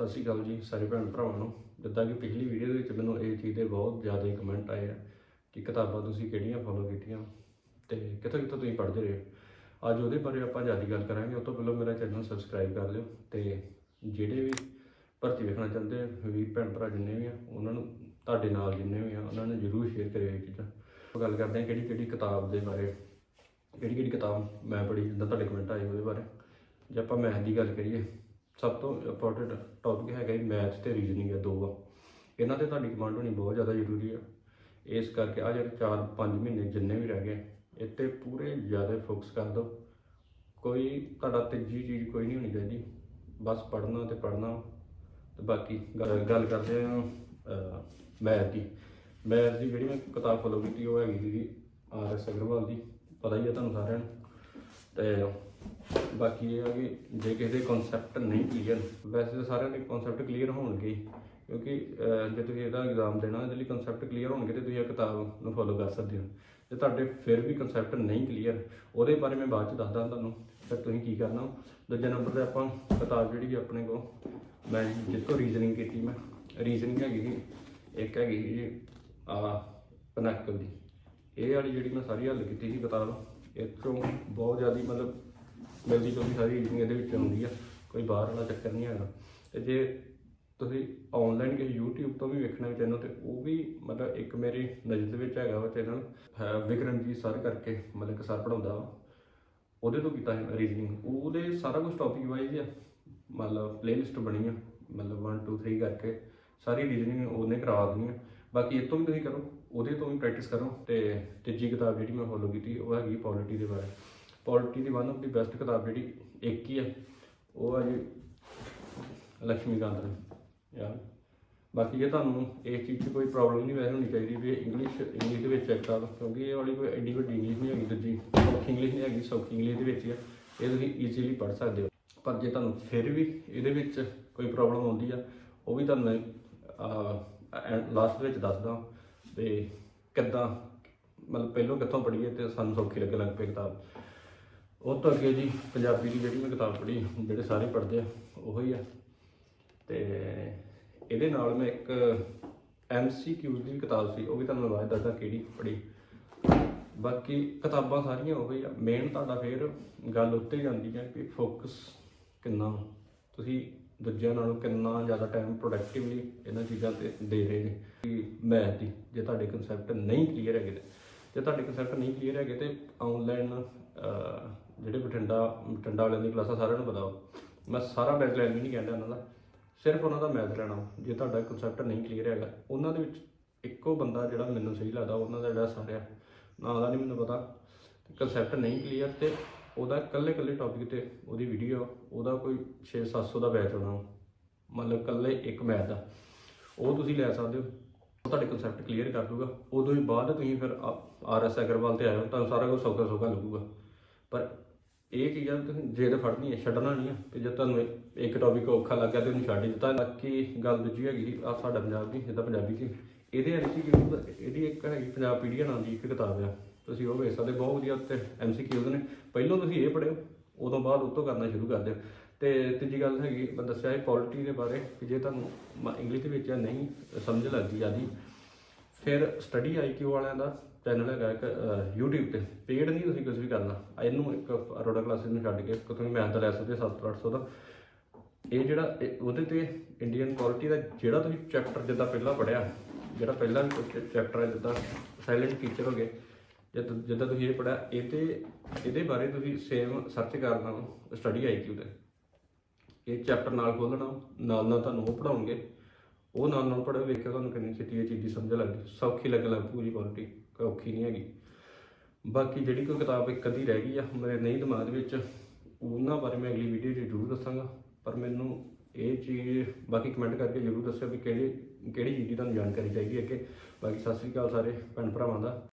ਸਤਿ ਸ਼੍ਰੀ ਅਕਾਲ ਜੀ ਸਾਰੇ ਭੈਣ ਭਰਾਵਾਂ ਨੂੰ। ਜਿੱਦਾਂ ਕਿ ਪਿਛਲੀ ਵੀਡੀਓ ਦੇ ਵਿੱਚ ਮੈਨੂੰ ਇਹ ਚੀਜ਼ ਦੇ ਬਹੁਤ ਜ਼ਿਆਦਾ ਕਮੈਂਟ ਆਏ ਆ ਕਿ ਕਿਤਾਬਾਂ ਤੁਸੀਂ ਕਿਹੜੀਆਂ ਫੋਲੋ ਕੀਤੀਆਂ ਤੇ ਕਿੱਥੋਂ ਕਿੱਥੋਂ ਤੁਸੀਂ ਪੜ੍ਹਦੇ ਰਹੇ। ਹੋ। ਅੱਜ ਉਹਦੇ ਬਾਰੇ ਆਪਾਂ ਜ਼ਿਆਦਾ ਗੱਲ ਕਰਾਂਗੇ। ਉਸ ਤੋਂ ਪਹਿਲਾਂ ਮੇਰਾ ਚੈਨਲ ਸਬਸਕ੍ਰਾਈਬ ਕਰ ਲਿਓ ਤੇ ਜਿਹੜੇ ਵੀ ਭਰਤੀ ਵੇਖਣਾ ਚਾਹੁੰਦੇ ਆ, ਵੀ ਭੈਣ ਭਰਾ ਜਿੰਨੇ ਵੀ ਆ, ਉਹਨਾਂ ਨੂੰ ਤੁਹਾਡੇ ਨਾਲ ਜਿੰਨੇ ਵੀ ਆ, ਉਹਨਾਂ ਨੂੰ ਜ਼ਰੂਰ ਸ਼ੇਅਰ ਕਰਿਓ ਇਹ ਚੀਜ਼ਾਂ। ਗੱਲ ਕਰਦੇ ਹਾਂ ਕਿਹੜੀ ਕਿਹੜੀ ਕਿਤਾਬ ਦੇ ਬਾਰੇ, ਕਿਹੜੀ ਕਿਹੜੀ ਕਿਤਾਬ ਮੈਂ ਪੜ੍ਹੀ, ਜਿੱਦਾਂ ਤੁਹਾਡੇ ਕਮੈਂਟ ਆਏ ਉਹਦੇ ਬਾਰੇ। ਜੇ ਆਪਾਂ ਮੈਥ ਦੀ ਗੱਲ ਕਰੀਏ ਸਭ ਤੋਂ ਇੰਪੋਰਟੈਂਟ ਟੌਪਿਕ ਹੈਗਾ ਜੀ ਮੈਥ ਤੇ ਰੀਜ਼ਨਿੰਗ ਹੈ ਦੋ ਆ। ਇਹਨਾਂ ਤੇ ਤੁਹਾਡੀ ਕਮਾਂਡ ਹੋਣੀ ਬਹੁਤ ਜ਼ਿਆਦਾ ਜ਼ਰੂਰੀ ਆ। ਇਸ ਕਰਕੇ ਆ ਜਿਹੜੇ 4-5 ਮਹੀਨੇ ਜਿੰਨੇ ਵੀ ਰਹਿ ਗਏ ਤੇ ਪੂਰੇ ਜ਼ਿਆਦਾ ਫੋਕਸ ਕਰ ਦਿਓ। ਕੋਈ ਤੁਹਾਡਾ ਤੀਜੀ ਚੀਜ਼ ਕੋਈ ਨਹੀਂ ਹੋਣੀ ਚਾਹੀਦੀ। ਬਸ ਪੜ੍ਹਨਾ ਤੇ ਪੜ੍ਹਨਾ। ਤੇ ਬਾਕੀ ਗੱਲ ਗੱਲ ਕਰਦੇ ਆ ਮੈਥ ਦੀ। ਮੈਥ ਦੀ ਜਿਹੜੀ ਮੈਂ ਕਿਤਾਬ ਫੋਲੋ ਕੀਤੀ ਉਹ ਹੈਗੀ ਜੀ ਆਰ ਐਸ ਅਗਰਵਾਲ ਦੀ। ਪਤਾ ਹੀ ਹੈ ਤੁਹਾਨੂੰ ਸਾਰਿਆਂ ਨੂੰ। ਤੇ ਬਾਕੀ ਇਹ ਆ ਕਿ ਜੇ ਕਿਸੇ ਦੇ ਕਨਸੈਪਟ ਨਹੀਂ ਕਲੀਅਰ ਵੈਸੇ ਤਾਂ ਸਾਰਿਆਂ ਦੇ ਕਨਸੈਪਟ ਕਲੀਅਰ ਹੋਣਗੇ ਕਿਉਂਕਿ ਜੇ ਤੁਸੀਂ ਇਹਦਾ ਐਗਜ਼ਾਮ ਦੇਣਾ ਇਹਦੇ ਲਈ ਕਨਸੈਪਟ ਕਲੀਅਰ ਹੋਣਗੇ ਤੇ ਤੁਸੀਂ ਇਹ ਕਿਤਾਬ ਨੂੰ ਫੋਲੋ ਕਰ ਸਕਦੇ ਹੋ। ਜੇ ਤੁਹਾਡੇ ਫਿਰ ਵੀ ਕਨਸੈਪਟ ਨਹੀਂ ਕਲੀਅਰ ਉਹਦੇ ਬਾਰੇ ਮੈਂ ਬਾਅਦ ਚ ਦੱਸਦਾ ਤੁਹਾਨੂੰ ਫਿਰ ਤੁਸੀਂ ਕੀ ਕਰਨਾ। ਦੂਜੇ ਨੰਬਰ ਤੇ ਆਪਾਂ ਕਿਤਾਬ ਜਿਹੜੀ ਆਪਣੇ ਕੋਲ ਮੈਂ ਜਿੱਥੋਂ ਰੀਜ਼ਨਿੰਗ ਕੀਤੀ ਮੈਂ ਰੀਜ਼ਨਿੰਗ ਹੈਗੀ ਸੀ, ਇੱਕ ਹੈਗੀ ਸੀ ਜੀ ਆ ਪਨਕਲ ਦੀ। ਇਹ ਵਾਲੀ ਜਿਹੜੀ ਮੈਂ ਸਾਰੀ ਹੱਲ ਕੀਤੀ ਸੀ ਕਿਤਾਬ ਇਹ ਤੋਂ ਬਹੁਤ ਜ਼ਿਆਦਾ ਮਤਲਬ ਮਿਲਦੀ ਜੁਲਦੀ ਸਾਰੀ ਰੀਜ਼ਨਿੰਗ ਇਹਦੇ ਵਿੱਚ ਆਉਂਦੀ ਆ, ਕੋਈ ਬਾਹਰ ਵਾਲਾ ਚੱਕਰ ਨਹੀਂ ਹੈਗਾ। ਤੇ ਜੇ ਤੁਸੀਂ ਆਨਲਾਈਨ ਕਿਸੇ YouTube ਤੋਂ ਵੀ ਵੇਖਣਾ ਚੈਨਲ ਤੇ ਉਹ ਵੀ ਮਤਲਬ ਇੱਕ ਮੇਰੀ ਨਜ਼ਰ ਦੇ ਵਿੱਚ ਹੈਗਾ ਵਾ ਚੈਨਲ ਵਿਕਰਮਜੀਤ ਸਰ ਕਰਕੇ ਮਤਲਬ ਕਿ ਸਰ ਪੜਾਉਂਦਾ ਵਾ। ਉਹਦੇ ਤੋਂ ਕੀਤਾ ਹੈ ਰੀਜ਼ਨਿੰਗ ਉਹਦੇ ਸਾਰਾ ਕੁਝ ਟੌਪਿਕ ਵਾਈਜ਼ ਆ। ਮਤਲਬ ਪਲੇਲਿਸਟ ਬਣੀ ਆ, ਮਤਲਬ 1 2 3 ਕਰਕੇ ਸਾਰੀ ਰੀਜ਼ਨਿੰਗ ਉਹਨੇ ਕਰਾ ਦਿੰਦੀ ਆ। ਬਾਕੀ ਇਹ ਤੋਂ ਵੀ ਤੁਸੀਂ ਕਰੋ, ਉਹਦੇ ਤੋਂ ਵੀ ਪ੍ਰੈਕਟਿਸ ਕਰੋ ਤੇ ਤੀਜੀ ਕਿਤਾਬ ਜਿਹੜੀ ਮੈਂ ਫੋਲੋ ਕੀਤੀ, ਉਹ ਹੈਗੀ ਪੋਲਿਟੀ ਦੇ ਬਾਰੇ। ਪੋਲਿਟੀ ਦੀ ਵਨ ਆਫ ਦੀ ਬੈਸਟ ਕਿਤਾਬ ਜਿਹੜੀ ਇੱਕ ਹੀ ਆ, ਉਹ ਆ ਜੀ ਲక్ష్ਮੀਕਾਂਤ ਯਾਰ। ਬਾਕੀ ਜੇ ਤੁਹਾਨੂੰ ਇਸ ਚੀਜ਼ 'ਚ ਕੋਈ ਪ੍ਰੋਬਲਮ ਨਹੀਂ, ਵੈਸੇ ਹੋਣੀ ਚਾਹੀਦੀ ਵੀ ਇੰਗਲਿਸ਼ ਇੰਗਲਿਸ਼ ਦੇ ਵਿੱਚ ਹੈ ਕਿਤਾਬ ਕਿਉਂਕਿ ਇਹ ਵਾਲੀ ਕੋਈ ਐਡੀ ਵੱਡੀ ਇੰਗਲਿਸ਼ ਨਹੀਂ ਹੈਗੀ, ਦੂਜੀ ਸੌਖੀ ਇੰਗਲਿਸ਼ ਨਹੀਂ ਹੈਗੀ, ਸੌਖੀ ਇੰਗਲਿਸ਼ ਦੇ ਵਿੱਚ ਹੀ ਆ, ਇਹ ਤੁਸੀਂ ਈਜ਼ੀਲੀ ਪੜ੍ਹ ਸਕਦੇ ਹੋ। ਪਰ ਜੇ ਤੁਹਾਨੂੰ ਫਿਰ ਵੀ ਇਹਦੇ ਵਿੱਚ ਕੋਈ ਪ੍ਰੋਬਲਮ ਆਉਂਦੀ ਆ, ਉਹ ਵੀ ਤੁਹਾਨੂੰ ਮੈਂ ਲਾਸਟ ਵਿੱਚ ਦੱਸਦਾ ਤੇ ਕਿੱਦਾਂ, ਮਤਲਬ ਪਹਿਲੋਂ ਕਿੱਥੋਂ ਪੜ੍ਹੀਏ ਤੇ ਸਾਨੂੰ ਸੌਖੀ ਲੱਗ ਲੱਗ ਪਈ ਕਿਤਾਬ। ਉਹ ਤੋਂ ਅੱਗੇ ਜੀ, ਪੰਜਾਬੀ ਦੀ ਜਿਹੜੀ ਮੈਂ ਕਿਤਾਬ ਪੜ੍ਹੀ, ਜਿਹੜੇ ਸਾਰੇ ਪੜ੍ਹਦੇ ਆ, ਉਹੀ ਆ। ਤੇ ਇਹਦੇ ਨਾਲ ਮੈਂ ਇੱਕ ਐਮਸੀਕਿਊਜ਼ ਦੀ ਕਿਤਾਬ ਸੀ, ਉਹ ਵੀ ਤੁਹਾਨੂੰ ਮੈਂ ਬਾਅਦ ਦੱਸਦਾ ਕਿਹੜੀ ਪੜ੍ਹੀ। ਬਾਕੀ ਕਿਤਾਬਾਂ ਸਾਰੀਆਂ ਉਹੀ ਆ। ਮੇਨ ਤੁਹਾਡਾ ਫੇਰ ਗੱਲ ਉੱਤੇ ਜਾਂਦੀ ਹੈ ਕਿ ਫੋਕਸ ਕਿੰਨਾ ਤੁਸੀਂ ਦੂਜਿਆਂ ਨਾਲੋਂ ਕਿੰਨਾ ਜ਼ਿਆਦਾ ਟਾਈਮ ਪ੍ਰੋਡਕਟਿਵਲੀ ਇਹਨਾਂ ਚੀਜ਼ਾਂ ਤੇ ਦੇ ਰਹੇ ਨੇ। ਕਿ ਮੈਥ ਦੀ, ਜੇ ਤੁਹਾਡੇ ਕਨਸੈਪਟ ਨਹੀਂ ਕਲੀਅਰ ਹੈਗੇ ਤੇ, ਜੇ ਤੁਹਾਡੇ ਕਨਸੈਪਟ ਨਹੀਂ ਕਲੀਅਰ ਹੈਗੇ ਤੇ ਆਨਲਾਈਨ ਜਿਹੜੇ ਬਠਿੰਡਾ ਬਠਿੰਡਾ ਵਾਲਿਆਂ ਦੀ ਕਲਾਸਾਂ ਸਾਰਿਆਂ ਨੂੰ ਪਤਾ ਵਾ। ਮੈਂ ਸਾਰਾ ਬੈਚ ਲੈਣ ਵੀ ਨਹੀਂ ਕਹਿੰਦਾ ਉਹਨਾਂ ਦਾ। ਸਿਰਫ ਉਹਨਾਂ ਦਾ ਮੈਥ ਲੈਣਾ ਜੇ ਤੁਹਾਡਾ ਕਨਸੈਪਟ ਨਹੀਂ ਕਲੀਅਰ ਹੈਗਾ, ਉਹਨਾਂ ਦੇ ਵਿੱਚ ਇੱਕੋ ਬੰਦਾ ਜਿਹੜਾ ਮੈਨੂੰ ਸਹੀ ਲੱਗਦਾ, ਉਹਨਾਂ ਦਾ ਜਿਹੜਾ ਸਾਰਿਆ ਨਾਂ ਦਾ ਨਹੀਂ ਮੈਨੂੰ ਪਤਾ। ਕਨਸੈਪਟ ਨਹੀਂ ਕਲੀਅਰ ਤੇ ਉਹਦਾ ਇਕੱਲੇ ਇਕੱਲੇ ਟੌਪਿਕ ਤੇ ਉਹਦੀ ਵੀਡੀਓ ਉਹਦਾ ਕੋਈ 6-700 ਦਾ ਬੈਚ ਹੋਣਾ ਮਤਲਬ ਇਕੱਲੇ ਇੱਕ ਮੈਥ ਦਾ ਉਹ ਤੁਸੀਂ ਲੈ ਸਕਦੇ ਹੋ। ਉਹ ਤੁਹਾਡੇ ਕਨਸੈਪਟ ਕਲੀਅਰ ਕਰ ਦੂਗਾ ਉਦੋਂ ਹੀ ਬਾਅਦ ਤੁਸੀਂ ਫਿਰ ਆਰ ਐਸ ਅਗਰਵਾਲ ਤੇ ਆਇਓ, ਤੁਹਾਨੂੰ ਸਾਰਾ ਕੁਝ ਸੌਖਾ ਸੌਖਾ ਲੱਗੂਗਾ। ਪਰ ਇਹ ਚੀਜ਼ਾਂ ਤੁਸੀਂ ਜੇ ਤਾਂ ਫੜਨੀ ਹੈ ਛੱਡਣਾ ਨਹੀਂ ਹੈ ਕਿ ਜੇ ਤੁਹਾਨੂੰ ਇੱਕ- ਇੱਕ ਟੌਪਿਕ ਔਖਾ ਲੱਗਿਆ ਤੇ ਉਹਨੂੰ ਛੱਡ ਹੀ ਦਿੱਤਾ। ਬਾਕੀ ਗੱਲ ਦੂਜੀ ਹੈਗੀ ਆ ਸਾਡਾ ਪੰਜਾਬ ਦੀ ਜਿੱਦਾਂ ਪੰਜਾਬੀ 'ਚ ਇਹਦੇ ਐਮਸੀਕਿਊ ਇਹਦੀ ਇੱਕ ਹੈਗੀ ਪੰਜਾਬ ਪੀਡੀਆ ਨਾਂ ਦੀ ਇੱਕ ਕਿਤਾਬ ਆ। ਤੁਸੀਂ ਉਹ ਵੇਖ ਸਕਦੇ, ਬਹੁਤ ਵਧੀਆ ਉੱਤੇ ਐਮਸੀਕਿਊਜ਼ ਨੇ। ਪਹਿਲਾਂ ਤੁਸੀਂ ਇਹ ਪੜ੍ਹਿਓ, ਉਦੋਂ ਬਾਅਦ ਉਹ ਤੋਂ ਕਰਨਾ ਸ਼ੁਰੂ ਕਰ ਦਿਓ। ਤੇ ਤੀਜੀ ਗੱਲ ਹੈਗੀ, ਮੈਂ ਦੱਸਿਆ ਹੈ ਪੋਲਿਟੀ ਦੇ ਬਾਰੇ, ਕਿ ਜੇ ਤੁਹਾਨੂੰ ਇੰਗਲਿਸ਼ ਦੇ ਵਿੱਚ ਨਹੀਂ ਸਮਝ ਲੱਗਦੀ ਆਦੀ ਫਿਰ ਸਟੱਡੀ ਆਈਕਿਊ ਵਾਲਿਆਂ ਦਾ ਚੈਨਲ ਹੈਗਾ ਇੱਕ ਅਹ, YouTube ਤੇ। ਪੇਡ ਨਹੀਂ ਤੁਸੀਂ ਕੁਝ ਵੀ ਕਰਨਾ। ਇਹਨੂੰ ਇੱਕ ਅਰੋੜਾ ਕਲਾਸਿਸ ਨੂੰ ਛੱਡ ਕੇ ਤੁਸੀਂ ਮੈਥ ਦਾ ਲੈ ਸਕਦੇ 700 ਦਾ। ਇਹ ਜਿਹੜਾ ਇਹ- ਉਹਦੇ ਤੇ ਇੰਡੀਅਨ ਪੋਲਿਟੀ ਦਾ ਜਿਹੜਾ ਤੁਸੀਂ ਚੈਪਟਰ ਜਿੱਦਾਂ ਪਹਿਲਾਂ ਪੜਿਆ ਜਿਹੜਾ ਪਹਿਲਾ ਚੈਪਟਰ ਹੈ ਜਿੱਦਾਂ ਸਾਇਲੈਂਟ ਫੀਚਰ ਹੋ ਗਏ ਜਦ ਜਿੱਦਾਂ ਤੁਸੀਂ ਇਹ ਪੜਿਆ ਇਹ ਤੇ ਇਹਦੇ ਬਾਰੇ ਤੁਸੀਂ ਸੇਮ ਸਰਚ ਕਰਨਾ ਸਟੱਡੀ ਆਈਕਿਊ ਤੇ। ਇਹ ਚੈਪਟਰ ਨਾਲ ਖੋਲਣਾ ਨਾਲ ਨਾਲ ਤੁਹਾਨੂੰ ਉਹ ਪੜਾਉਣਗੇ ਉਹ ਨਾਲ ਨਾਲ ਪੜ੍ਹੋ ਵੇਖ ਤੁਹਾਨੂੰ ਕਿੰਨੀ ਛੇਤੀ ਇਹ ਚੀਜ਼ ਦੀ ਸਮਝ ਲੱਗਦੀ ਸੌਖੀ ਲੱਗਣ ਲੱਗ ਪੂਰੀ ਪੋਲਿਟੀ ਕੋਈ ਔਖੀ ਨਹੀਂ ਹੈਗੀ। ਬਾਕੀ ਜਿਹੜੀ ਕੋਈ ਕਿਤਾਬ ਇੱਕ ਅੱਧੀ ਰਹਿ ਗਈ ਆ ਮੇਰੇ ਨਹੀਂ ਦਿਮਾਗ ਵਿੱਚ, ਉਹਨਾਂ ਬਾਰੇ ਮੈਂ ਅਗਲੀ ਵੀਡੀਓ 'ਚ ਜ਼ਰੂਰ ਦੱਸਾਂਗਾ। ਪਰ ਮੈਨੂੰ ਇਹ ਚੀਜ਼ ਬਾਕੀ ਕਮੈਂਟ ਕਰਕੇ ਜ਼ਰੂਰ ਦੱਸਿਓ ਵੀ ਕਿਹੜੀ ਕਿਹੜੀ ਚੀਜ਼ ਦੀ ਤੁਹਾਨੂੰ ਜਾਣਕਾਰੀ ਚਾਹੀਦੀ ਹੈ ਕਿ ਬਾਕੀ ਸਤਿ ਸ੍ਰੀ ਅਕਾਲ ਸਾਰੇ ਭੈਣ ਭਰਾਵਾਂ ਦਾ।